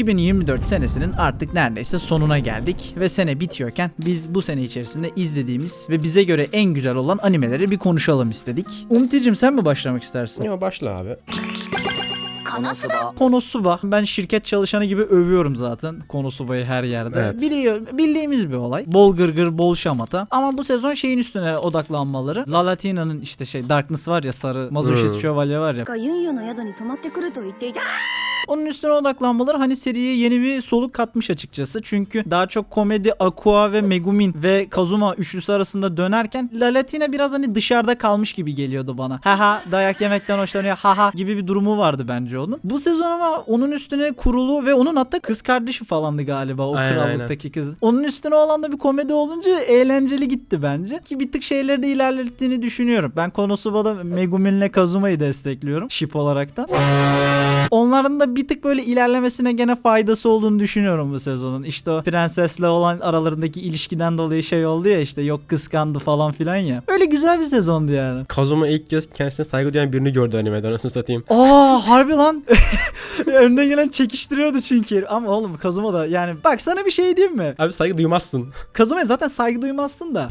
2024 senesinin artık neredeyse sonuna geldik ve sene bitiyorken biz bu sene içerisinde izlediğimiz ve bize göre en güzel olan animeleri bir konuşalım istedik. Umut'cim sen mi başlamak istersin? Ya başla abi. Konosuba. Ben şirket çalışanı gibi övüyorum zaten Konosuba'yı her yerde. Evet. Biliyor, bildiğimiz bir olay. Bol gırgır, bol şamata. Ama bu sezon şeyin üstüne odaklanmaları. La Latina'nın işte şey Darkness var ya sarı mazoşist Hmm. şövalye var ya. Onun üstüne odaklanmaları hani seriye yeni bir soluk katmış açıkçası. Çünkü daha çok komedi Aqua ve Megumin ve Kazuma üçlüsü arasında dönerken La Latina biraz hani dışarıda kalmış gibi geliyordu bana. Haha dayak yemekten hoşlanıyor haha gibi bir durumu vardı bence onun. Bu sezon ama onun üstüne kurulu ve onun hatta kız kardeşi falandı galiba o aynen, krallıktaki kız. Onun üstüne olan da bir komedi olunca eğlenceli gitti bence. Ki bir tık şeyleri de ilerlettiğini düşünüyorum. Ben Konosuba'da Megumin'le Kazuma'yı destekliyorum. Şip olarak da. Onların da bir tık böyle ilerlemesine gene faydası olduğunu düşünüyorum bu sezonun. İşte o prensesle olan aralarındaki ilişkiden dolayı şey oldu ya işte yok kıskandı falan filan ya. Öyle güzel bir sezondu yani. Kazuma ilk kez kendisine saygı duyan birini gördü animede anasını satayım. Aa harbi lan. Önüne gelen çekiştiriyordu çünkü. Ama oğlum Kazuma da yani bak sana bir şey diyeyim mi? Abi saygı duymazsın. Kazuma'ya zaten saygı duymazsın da.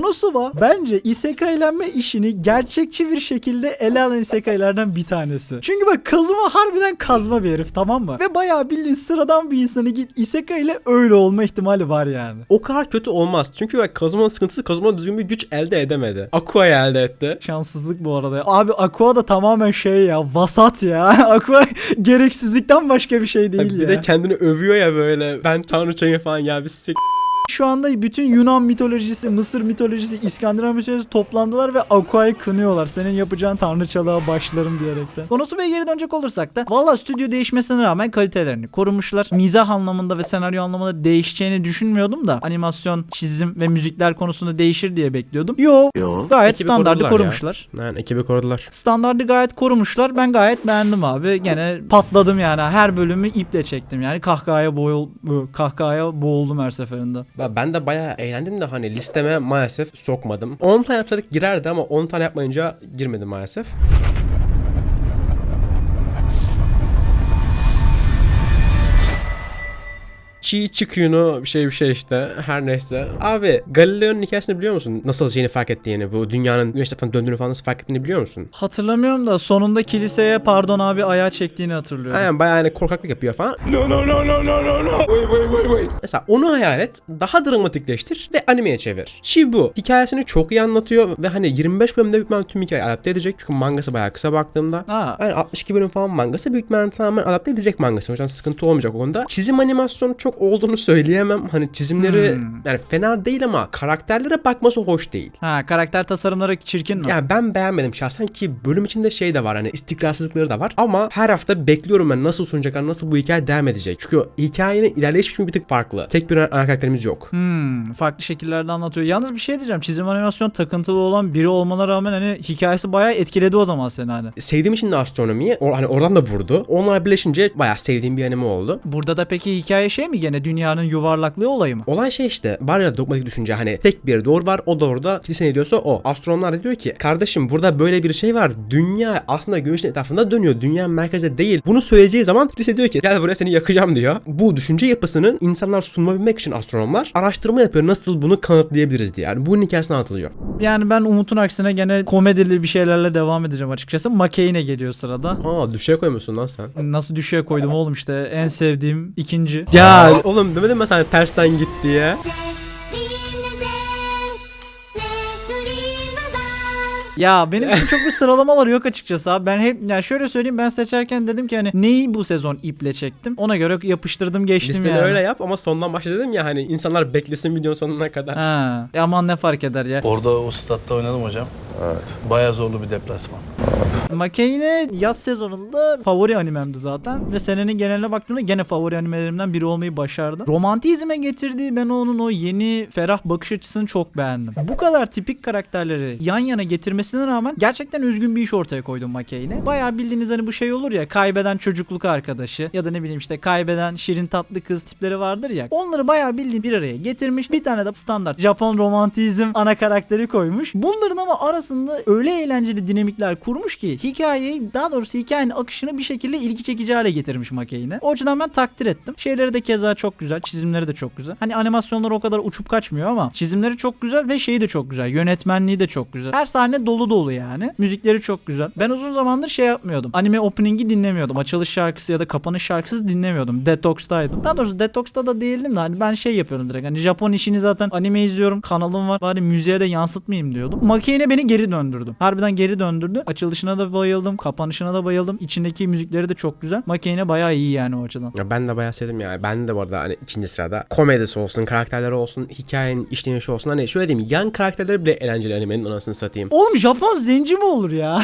Konusu var. Bence isekailenme işini gerçekçi bir şekilde ele alan isekailerden bir tanesi. Çünkü bak Kazuma harbiden kazma bir herif tamam mı? Ve bayağı bildiğin sıradan bir insanı git isekai ile öyle olma ihtimali var yani. O kadar kötü olmaz. Çünkü bak Kazuma'nın sıkıntısı Kazuma düzgün bir güç elde edemedi. Aqua'yı elde etti. Şanssızlık bu arada. Abi Aqua da tamamen şey ya vasat ya. Aqua gereksizlikten başka bir şey değil bir ya. de kendini övüyor ya böyle. Ben tanrıçayım falan ya bir sik. Şu anda bütün Yunan mitolojisi, Mısır mitolojisi, İskandinav mitolojisi toplandılar ve Aqua'yı kınıyorlar. Senin yapacağın tanrıçalığa başlarım diyerekten. Konusu ve geri dönecek olursak da valla stüdyo değişmesine rağmen kalitelerini korumuşlar. Mizah anlamında ve senaryo anlamında değişeceğini düşünmüyordum da animasyon, çizim ve müzikler konusunda değişir diye bekliyordum. Yo, gayet Ekibi standardı korudular ya. korumuşlar. Yani ekibi korudular. Standardı gayet korumuşlar. Ben gayet beğendim abi. Gene patladım yani. Her bölümü iple çektim yani. Kahkahaya boğul kahkahaya boğuldum her seferinde. Ben- de bayağı eğlendim de hani listeme maalesef sokmadım. 10 tane yapsaydık girerdi ama 10 tane yapmayınca girmedi maalesef. Çiğ çıkıyonu bir şey bir şey işte her neyse. Abi Galileo'nun hikayesini biliyor musun? Nasıl şeyini fark ettiğini bu dünyanın güneş falan döndüğünü falan nasıl fark ettiğini biliyor musun? Hatırlamıyorum da sonunda kiliseye pardon abi ayağı çektiğini hatırlıyorum. Aynen bayağı hani korkaklık yapıyor falan. No no no no no no no. Wait wait wait wait. Mesela onu hayal et. Daha dramatikleştir ve animeye çevir. Chi bu. Hikayesini çok iyi anlatıyor ve hani 25 bölümde büyük ihtimalle tüm hikayeyi adapte edecek. Çünkü mangası bayağı kısa baktığımda. Ha. Yani 62 bölüm falan mangası büyük ihtimalle tamamen adapte edecek mangası. O yüzden sıkıntı olmayacak o konuda. Çizim animasyonu çok olduğunu söyleyemem. Hani çizimleri Hmm. yani fena değil ama karakterlere bakması hoş değil. Ha karakter tasarımları çirkin mi? Yani ben beğenmedim şahsen ki bölüm içinde şey de var hani istikrarsızlıkları da var ama her hafta bekliyorum ben nasıl sunacaklar nasıl bu hikaye devam edecek. Çünkü hikayenin ilerleyiş biçimi bir tık farklı. Tek bir ana karakterimiz yok. Hmm, farklı şekillerde anlatıyor. Yalnız bir şey diyeceğim. Çizim animasyon takıntılı olan biri olmana rağmen hani hikayesi bayağı etkiledi o zaman seni hani. Sevdiğim için de astronomiyi or- hani oradan da vurdu. Onlar birleşince bayağı sevdiğim bir anime oldu. Burada da peki hikaye şey mi gene dünyanın yuvarlaklığı olayı mı? Olay şey işte var ya dogmatik düşünce hani tek bir doğru var o doğruda kilise ne diyorsa o. Astronomlar da diyor ki kardeşim burada böyle bir şey var. Dünya aslında güneşin etrafında dönüyor. Dünya merkezde değil. Bunu söyleyeceği zaman kilise diyor ki gel buraya seni yakacağım diyor. Bu düşünce yapısının insanlar sunmabilmek için astronomlar araştırma yapıyor. Nasıl bunu kanıtlayabiliriz diye. Yani bunun hikayesini anlatılıyor. Yani ben Umut'un aksine gene komedili bir şeylerle devam edeceğim açıkçası. Makeine geliyor sırada. Aa düşeye koymuşsun lan sen. Nasıl düşüğe koydum oğlum işte en sevdiğim ikinci. Ya oğlum demedim mi sana tersten git diye. Ya benim için çok bir sıralamalar yok açıkçası abi. Ben hep yani şöyle söyleyeyim ben seçerken dedim ki hani neyi bu sezon iple çektim. Ona göre yapıştırdım geçtim Listeni yani. öyle yap ama sondan başla dedim ya hani insanlar beklesin videonun sonuna kadar. Ha, e aman ne fark eder ya. Orada o statta oynadım hocam. Evet. Bayağı zorlu bir deplasman. Makine yaz sezonunda favori animemdi zaten ve senenin geneline baktığımda gene favori animelerimden biri olmayı başardı. Romantizme getirdiği ben onun o yeni ferah bakış açısını çok beğendim. Bu kadar tipik karakterleri yan yana getirmesine rağmen gerçekten üzgün bir iş ortaya koydum Makine. Bayağı bildiğiniz hani bu şey olur ya kaybeden çocukluk arkadaşı ya da ne bileyim işte kaybeden şirin tatlı kız tipleri vardır ya. Onları bayağı bildiğin bir araya getirmiş. Bir tane de standart Japon romantizm ana karakteri koymuş. Bunların ama arası sonrasında öyle eğlenceli dinamikler kurmuş ki hikayeyi daha doğrusu hikayenin akışını bir şekilde ilgi çekici hale getirmiş Makeyne. O açıdan ben takdir ettim. Şeyleri de keza çok güzel. Çizimleri de çok güzel. Hani animasyonlar o kadar uçup kaçmıyor ama çizimleri çok güzel ve şeyi de çok güzel. Yönetmenliği de çok güzel. Her sahne dolu dolu yani. Müzikleri çok güzel. Ben uzun zamandır şey yapmıyordum. Anime opening'i dinlemiyordum. Açılış şarkısı ya da kapanış şarkısı dinlemiyordum. Detox'taydım. Daha doğrusu Detox'ta da değildim de hani ben şey yapıyorum direkt. Hani Japon işini zaten anime izliyorum. Kanalım var. Bari müziğe de yansıtmayayım diyordum. Makine beni geri döndürdü. Harbiden geri döndürdü. Açılışına da bayıldım. Kapanışına da bayıldım. İçindeki müzikleri de çok güzel. Makine bayağı iyi yani o açıdan. Ya ben de bayağı sevdim ya. Ben de bu arada hani ikinci sırada komedisi olsun, karakterleri olsun, hikayenin işlenişi olsun. Hani şöyle diyeyim yan karakterleri bile eğlenceli animenin anasını satayım. Oğlum Japon zenci mi olur ya?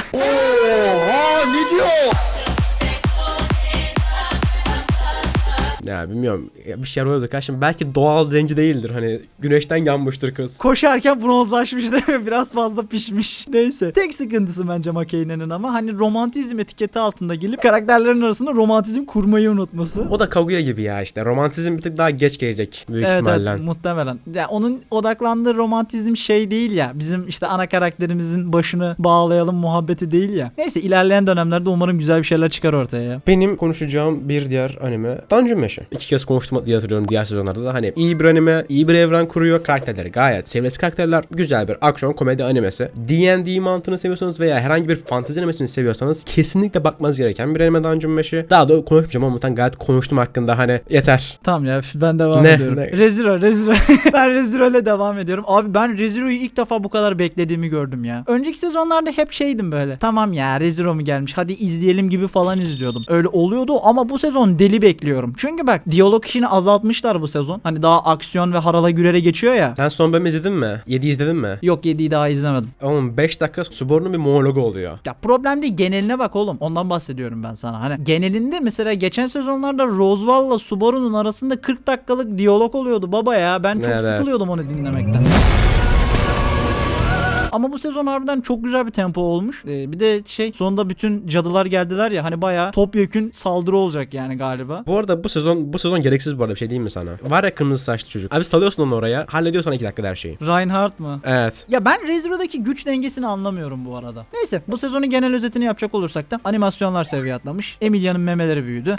Ya bilmiyorum ya bir şeyler oluyordu kardeşim. Belki doğal zenci değildir hani güneşten yanmıştır kız. Koşarken bronzlaşmış değil mi? Biraz fazla pişmiş. Neyse. Tek sıkıntısı bence Makeine'nin ama hani romantizm etiketi altında gelip karakterlerin arasında romantizm kurmayı unutması. O da Kaguya gibi ya işte. Romantizm bir tık daha geç gelecek büyük Evet, ihtimalle. evet muhtemelen. Ya onun odaklandığı romantizm şey değil ya. Bizim işte ana karakterimizin başını bağlayalım muhabbeti değil ya. Neyse ilerleyen dönemlerde umarım güzel bir şeyler çıkar ortaya ya. Benim konuşacağım bir diğer anime Dungeon Meshi. İki kez konuştum diye hatırlıyorum diğer sezonlarda da. Hani iyi bir anime, iyi bir evren kuruyor. Karakterleri gayet seviyesi karakterler. Güzel bir aksiyon komedi animesi. D&D mantığını seviyorsanız veya herhangi bir fantezi animesini seviyorsanız kesinlikle bakmanız gereken bir anime Dungeon Meshi. Daha da konuşmayacağım ama muhtemelen gayet konuştum hakkında hani yeter. Tamam ya ben devam Ne? ediyorum. Ne? Rezero, Rezero. ben Rezero ile devam ediyorum. Abi ben Rezero'yu ilk defa bu kadar beklediğimi gördüm ya. Önceki sezonlarda hep şeydim böyle. Tamam ya Rezero mu gelmiş hadi izleyelim gibi falan izliyordum. Öyle oluyordu ama bu sezon deli bekliyorum. Çünkü bak diyalog işini azaltmışlar bu sezon. Hani daha aksiyon ve harala gürele geçiyor ya. Sen son bölümü izledin mi? 7 izledin mi? Yok 7'yi daha izlemedim. Oğlum 5 dakika Subaru'nun bir monologu oluyor. Ya problem değil geneline bak oğlum. Ondan bahsediyorum ben sana. Hani genelinde mesela geçen sezonlarda Roswell'la Subaru'nun arasında 40 dakikalık diyalog oluyordu baba ya. Ben çok Evet. sıkılıyordum onu dinlemekten. Ama bu sezon harbiden çok güzel bir tempo olmuş. Ee, bir de şey sonunda bütün cadılar geldiler ya hani bayağı topyekün saldırı olacak yani galiba. Bu arada bu sezon bu sezon gereksiz bu arada bir şey diyeyim mi sana? Var ya kırmızı saçlı çocuk. Abi salıyorsun onu oraya. Hallediyor sana 2 dakikada her şeyi. Reinhardt mı? Evet. Ya ben ReZero'daki güç dengesini anlamıyorum bu arada. Neyse bu sezonun genel özetini yapacak olursak da animasyonlar seviye atlamış. Emilia'nın memeleri büyüdü.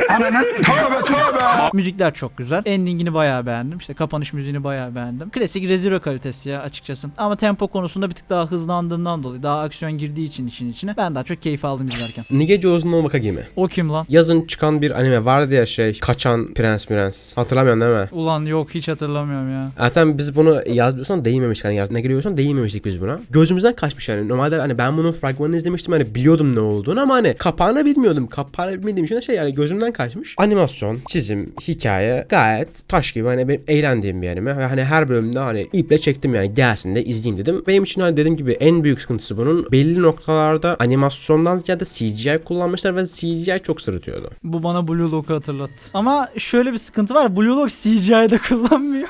Müzikler çok güzel. Endingini bayağı beğendim. İşte kapanış müziğini bayağı beğendim. Klasik ReZero kalitesi ya açıkçası. Ama tempo konusunda bir tık daha hızlandığından dolayı daha aksiyon girdiği için işin içine ben daha çok keyif aldım izlerken. Nigejou'nun no Wakagi mi? O kim lan? Yazın çıkan bir anime vardı ya şey kaçan prens prens. Hatırlamıyorsun değil mi? Ulan yok hiç hatırlamıyorum ya. Zaten biz bunu yazıyorsan değinmemiştik. Hani yaz ne geliyorsan değinmemiştik biz buna. Gözümüzden kaçmış yani. Normalde hani ben bunun fragmanını izlemiştim hani biliyordum ne olduğunu ama hani kapağını bilmiyordum. Kapağını bilmediğim için şey yani gözümden kaçmış. Animasyon, çizim, hikaye gayet taş gibi hani benim eğlendiğim bir anime. Ve hani her bölümde hani iple çektim yani gelsin de izleyeyim dedim. Benim için hani dediğim gibi en büyük sıkıntısı bunun belli noktalarda animasyondan ziyade CGI kullanmışlar ve CGI çok sırıtıyordu. Bu bana Blue Lock'u hatırlattı. Ama şöyle bir sıkıntı var. Blue Lock CGI'de kullanmıyor.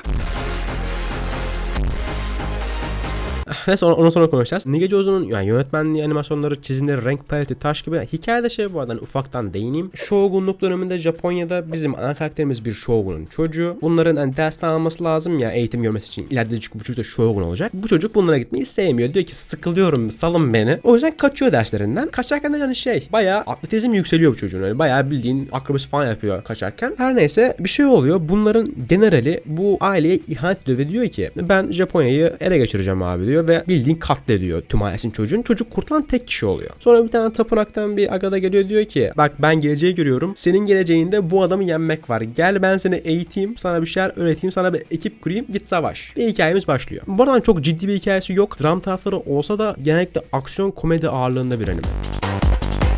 Neyse onu, onu sonra konuşacağız. Nigejozu'nun yani yönetmenliği, animasyonları, çizimleri, renk paleti, taş gibi. Hikayede şey bu arada hani ufaktan değineyim. Shogunluk döneminde Japonya'da bizim ana karakterimiz bir shogunun çocuğu. Bunların hani ders falan alması lazım ya eğitim görmesi için. İleride çünkü bu çocuk da shogun olacak. Bu çocuk bunlara gitmeyi sevmiyor. Diyor ki sıkılıyorum salın beni. O yüzden kaçıyor derslerinden. Kaçarken de hani şey bayağı atletizm yükseliyor bu çocuğun. Hani bayağı bildiğin akrobasi falan yapıyor kaçarken. Her neyse bir şey oluyor. Bunların generali bu aileye ihanet ediyor ve diyor ki ben Japonya'yı ele geçireceğim abi diyor ve bildiğin katlediyor tüm ailesinin çocuğun. Çocuk kurtulan tek kişi oluyor. Sonra bir tane tapınaktan bir aga da geliyor diyor ki bak ben geleceği görüyorum. Senin geleceğinde bu adamı yenmek var. Gel ben seni eğiteyim, sana bir şeyler öğreteyim, sana bir ekip kurayım, git savaş. Ve hikayemiz başlıyor. Bu arada çok ciddi bir hikayesi yok. Dram tarafları olsa da genellikle aksiyon komedi ağırlığında bir anime.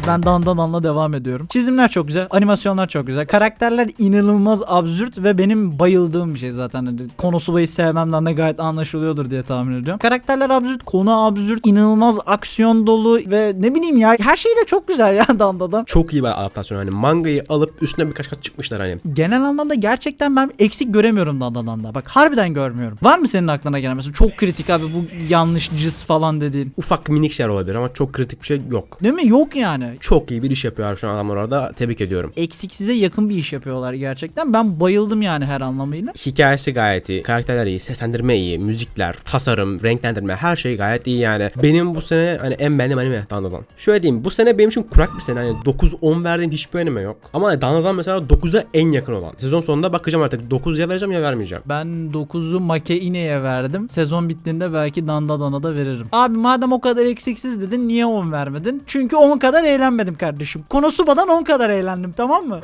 Ben dandan danla devam ediyorum. Çizimler çok güzel, animasyonlar çok güzel. Karakterler inanılmaz absürt ve benim bayıldığım bir şey zaten. Hani Konosu bayı sevmemden de gayet anlaşılıyordur diye tahmin ediyorum. Karakterler absürt, konu absürt, inanılmaz aksiyon dolu ve ne bileyim ya her şeyle çok güzel ya dandadan. Çok iyi bir adaptasyon. Hani mangayı alıp üstüne birkaç kat çıkmışlar hani. Genel anlamda gerçekten ben eksik göremiyorum dandadan da. Bak harbiden görmüyorum. Var mı senin aklına gelen mesela çok kritik abi bu yanlış cız falan dediğin? Ufak minik şeyler olabilir ama çok kritik bir şey yok. Değil mi? Yok yani. Çok iyi bir iş yapıyor şu an adamlar orada. Tebrik ediyorum. Eksiksize yakın bir iş yapıyorlar gerçekten. Ben bayıldım yani her anlamıyla. Hikayesi gayet iyi, karakterler iyi, seslendirme iyi, müzikler, tasarım, renklendirme her şey gayet iyi yani. Benim bu sene hani en beğendiğim anime Dandadan. Şöyle diyeyim bu sene benim için kurak bir sene hani 9-10 verdiğim hiçbir anime yok. Ama Dandadan mesela 9'da en yakın olan. Sezon sonunda bakacağım artık 9 ya vereceğim ya vermeyeceğim. Ben 9'u Makeine'ye verdim. Sezon bittiğinde belki Dandadan'a da veririm. Abi madem o kadar eksiksiz dedin niye 10 vermedin? Çünkü 10 kadar eğlenmedim kardeşim. Konosuba'dan 10 kadar eğlendim tamam mı?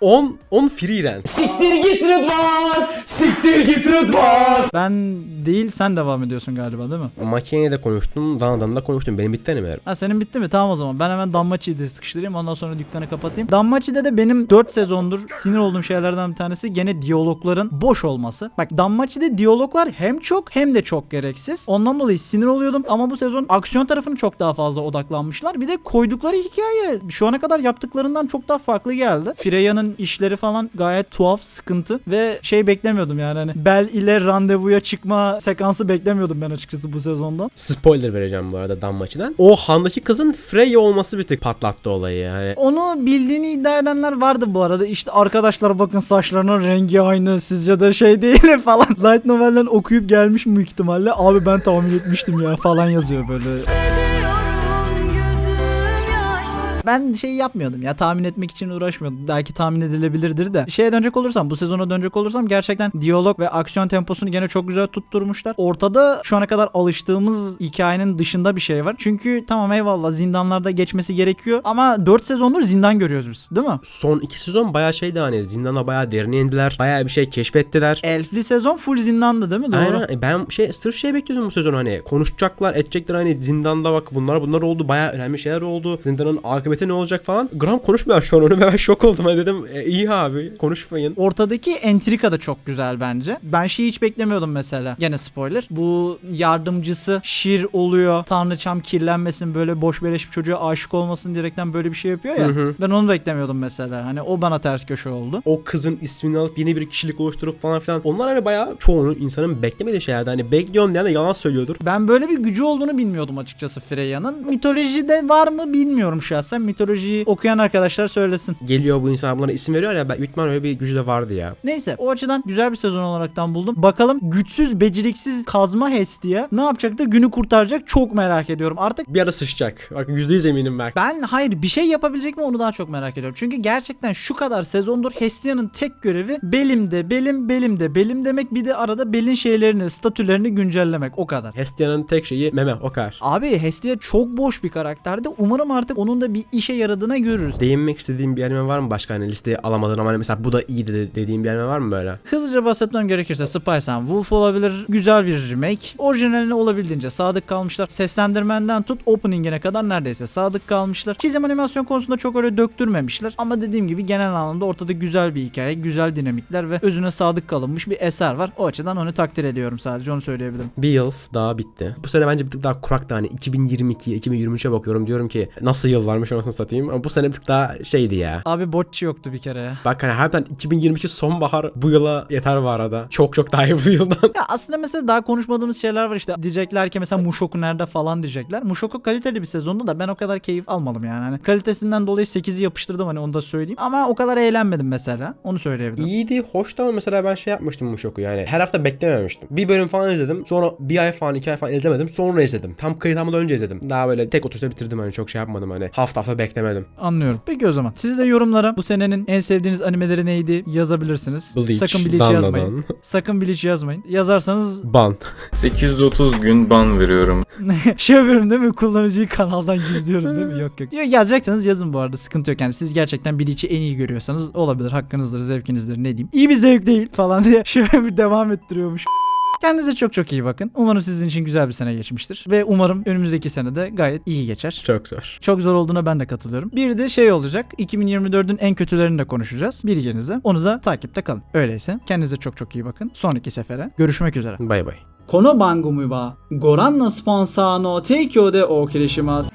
10 10 free rent. Ben değil sen devam ediyorsun galiba değil mi? Makineyle de konuştum, Dandadan'da da konuştum. Benim bitti animelerim. Ha senin bitti mi? Tamam o zaman. Ben hemen Danmachi'yi de sıkıştırayım. Ondan sonra dükkanı kapatayım. Danmachi'de de benim 4 sezondur sinir olduğum şeylerden bir tanesi gene diyalogların boş olması. Bak Danmachi'de diyaloglar hem çok hem de çok gereksiz. Ondan dolayı sinir oluyordum ama bu sezon aksiyon tarafını çok daha fazla odaklanmışlar. Bir de koydukları hikaye şu ana kadar yaptıklarından çok daha farklı geldi. Freya'nın işleri falan gayet tuhaf, sıkıntı ve şey beklemiyordum yani hani Bel ile randevuya çıkma sekansı beklemiyordum ben açıkçası bu sezondan. Spoiler vereceğim bu arada Danmachi'den. O handaki kızın Freya olması bir tık patlattı olayı yani. Onu bildiğini iddia edenler vardı bu arada. İşte arkadaşlar bakın saçlarının rengi aynı sizce de şey değil mi falan. Light novel'den okuyup gelmiş büyük ihtimalle. Abi ben tahmin etmiştim ya falan yazıyor böyle. Ben şey yapmıyordum ya tahmin etmek için uğraşmıyordum. Belki tahmin edilebilirdir de. Şeye dönecek olursam bu sezona dönecek olursam gerçekten diyalog ve aksiyon temposunu gene çok güzel tutturmuşlar. Ortada şu ana kadar alıştığımız hikayenin dışında bir şey var. Çünkü tamam eyvallah zindanlarda geçmesi gerekiyor ama 4 sezondur zindan görüyoruz biz değil mi? Son iki sezon bayağı şeydi hani zindana bayağı derine indiler. Bayağı bir şey keşfettiler. Elfli sezon full zindandı değil mi? Doğru. Aynen E, ben şey sırf şey bekliyordum bu sezon hani konuşacaklar edecekler hani zindanda bak bunlar bunlar oldu bayağı önemli şeyler oldu zindanın akıbeti ne olacak falan gram konuşmuyor şu an onu ben şok oldum hani dedim e, iyi abi konuşmayın Ortadaki entrika da çok güzel bence. Ben şeyi hiç beklemiyordum mesela. Gene spoiler. Bu yardımcısı şir oluyor. Tanrıçam kirlenmesin böyle boş beleş bir çocuğa aşık olmasın diyerekten böyle bir şey yapıyor ya. Hı hı. Ben onu beklemiyordum mesela. Hani o bana ters köşe oldu. o kızın ismini alıp yeni bir kişilik oluşturup falan filan onlar hani bayağı çoğunun insanın beklemediği şeylerdi hani bekliyorum diyen de yalan söylüyordur Ben böyle bir gücü olduğunu bilmiyordum açıkçası Freya'nın. Mitolojide var mı bilmiyorum şahsen. Mitolojiyi okuyan arkadaşlar söylesin. geliyor bu insan bunlara isim veriyor ya ben ihtimalle öyle bir gücü de vardı ya Neyse o açıdan güzel bir sezon olaraktan buldum. Bakalım güçsüz beceriksiz kazma Hestia ne yapacak da günü kurtaracak çok merak ediyorum. Artık bir ara sıçacak bak %100 eminim ben ben hayır bir şey yapabilecek mi onu daha çok merak ediyorum. Çünkü gerçekten şu kadar sezondur Hestia'nın tek görevi belimde belim belimde belim demek bir de arada belin şeylerini statülerini güncellemek o kadar. Hestia'nın tek şeyi meme o kadar Abi Hestia çok boş bir karakterdi. Umarım artık onun da bir işe yaradığına görürüz. Değinmek istediğim bir anime var mı başka hani listeye alamadığın ama hani mesela bu da iyi de dediğim bir anime var mı böyle? Hızlıca bahsetmem gerekirse Spy and Wolf olabilir. Güzel bir remake. Orijinaline olabildiğince sadık kalmışlar. Seslendirmenden tut opening'ine kadar neredeyse sadık kalmışlar. Çizim animasyon konusunda çok öyle döktürmemişler. Ama dediğim gibi genel anlamda ortada güzel bir hikaye, güzel dinamikler ve özüne sadık kalınmış bir eser var. O açıdan onu takdir ediyorum sadece onu söyleyebilirim. Bir yıl daha bitti. Bu sene bence bir tık daha kurak da hani 2022'ye 2023'e bakıyorum diyorum ki nasıl yıl varmış anasını satayım ama bu sene bir tık daha şeydi ya. Abi botçi yoktu bir kere ya. Bak hani harbiden 2022 sonbahar bu yıla yeter bu arada. Çok çok daha iyi bu yıldan. Ya aslında mesela daha konuşmadığımız şeyler var işte diyecekler ki mesela Mushoku nerede falan diyecekler. Mushoku kaliteli bir sezondu da ben o kadar keyif almadım yani. Hani kalitesinden dolayı 8'i yapıştırdım hani onu da söyleyeyim. Ama o kadar eğlenmedim mesela. Onu söyleyebilirim. İyiydi, hoştu ama mesela ben şey yapmıştım bu şoku yani. Her hafta beklememiştim. Bir bölüm falan izledim. Sonra bir ay falan iki ay falan izlemedim. Sonra izledim. Tam kayıt almadan önce izledim. Daha böyle tek oturuşta bitirdim hani çok şey yapmadım hani. Hafta hafta beklemedim. Anlıyorum. Peki o zaman. Siz de yorumlara bu senenin en sevdiğiniz animeleri neydi yazabilirsiniz. Bleach, Sakın Bleach Dandadan. yazmayın. Sakın Bleach yazmayın. Yazarsanız Ban. 830 gün ban veriyorum. şey yapıyorum değil mi? Kullanıcıyı kanaldan gizliyorum değil mi? Yok yok. Yok yazacaksanız yazın bu arada. Sıkıntı yok. Yani siz gerçekten Bleach'i en iyi görüyorsanız olabilir. Hakkınızdır, zevkinizdir ne diyeyim. İyi bir zevk değil falan diye şöyle bir devam ettiriyormuş. Kendinize çok çok iyi bakın. Umarım sizin için güzel bir sene geçmiştir. Ve umarım önümüzdeki sene de gayet iyi geçer. Çok zor. Çok zor olduğuna ben de katılıyorum. Bir de şey olacak. 2024'ün en kötülerini de konuşacağız. Bilginize. Onu da takipte kalın. Öyleyse kendinize çok çok iyi bakın. Sonraki sefere görüşmek üzere. Bay bay. この番組はご覧のスポンサーの提供でお送りします